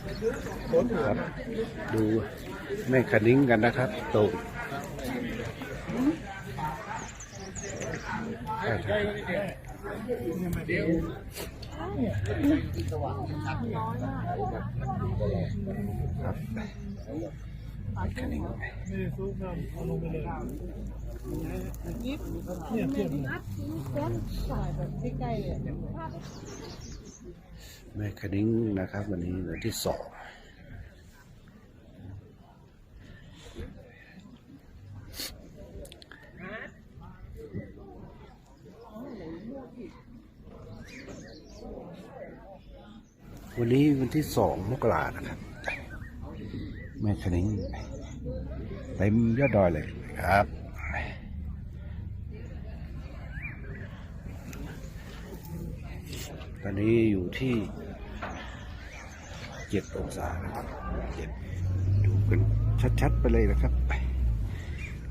ครับ ดูแม่คณิ้งกันนะครับตรงใช่ครับครับแม่คณิ้งไม่ได้ซุกน้ำเอาลงไปเลยเนี่ยเทียบเลย แม่คณิ้งนะครับ วันนี้วันที่สองวันนี้วันที่สองมกรานะครับ แม่คณิ้งเต็มยอดดอยเลยครับ ตอนนี้อยู่ที่เจ็ดองศานะครับเจ็ดดูกันชัดๆไปเลยนะครับ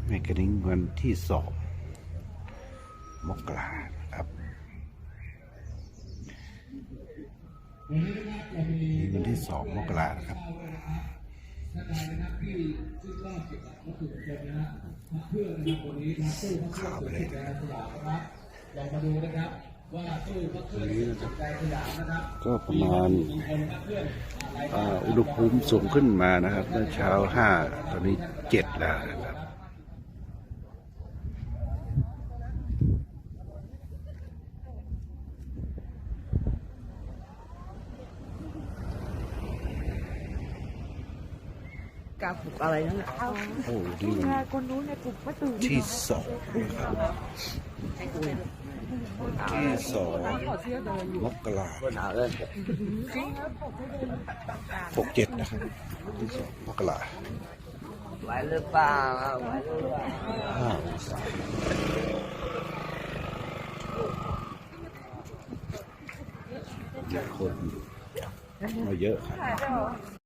แม่กระดิ่งวันที่สองมกราครับวันที่สองมกราครับข่าวไปเลยวัน นี้นะครับก็ประมาณอ่าอุณหภูมิสูงขึ้นมานะครับเมื่อเช้าห้าตอนนี้เจ็ดแล้วนะครับกาปลุกอะไรนั่นแหละโอ้นี่มันคนนู้นเนี่ยปลุกไม่ตื่นที่สองนะครับ ที่สองมกราหกเจ็ดนะครับที่สองมกราไหวหรือเปล่าไหวหรือเปล่าห้าองศาคนมาเยอะครับ